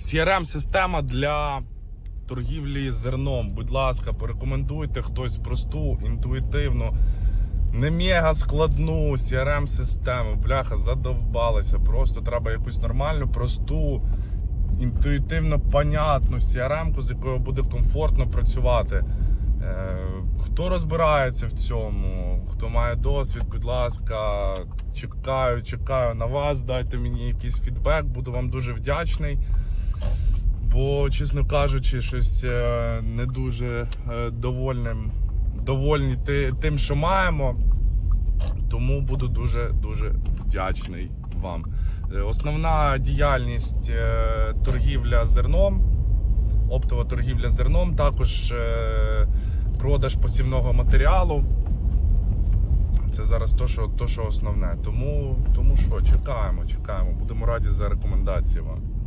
CRM-система для торгівлі зерном. Будь ласка, порекомендуйте хтось просту, інтуїтивну, не мега складну CRM-систему. Бляха, задовбалися. Просто треба якусь нормальну, просту, інтуїтивно понятну CRM-ку, з якою буде комфортно працювати. Е, Хто розбирається в цьому, хто має досвід, будь ласка, чекаю, чекаю на вас. Дайте мені якийсь фідбек, буду вам дуже вдячний. Бо, чесно кажучи, щось е, не дуже е, довольним, довольні тим, що маємо. Тому буду дуже дуже вдячний вам. Е, Основна діяльність торгівля зерном, оптова торгівля зерном, також продаж посівного матеріалу. Це зараз то, що, то, що основне. Тому, тому що чекаємо, чекаємо. Будемо раді за рекомендації вам.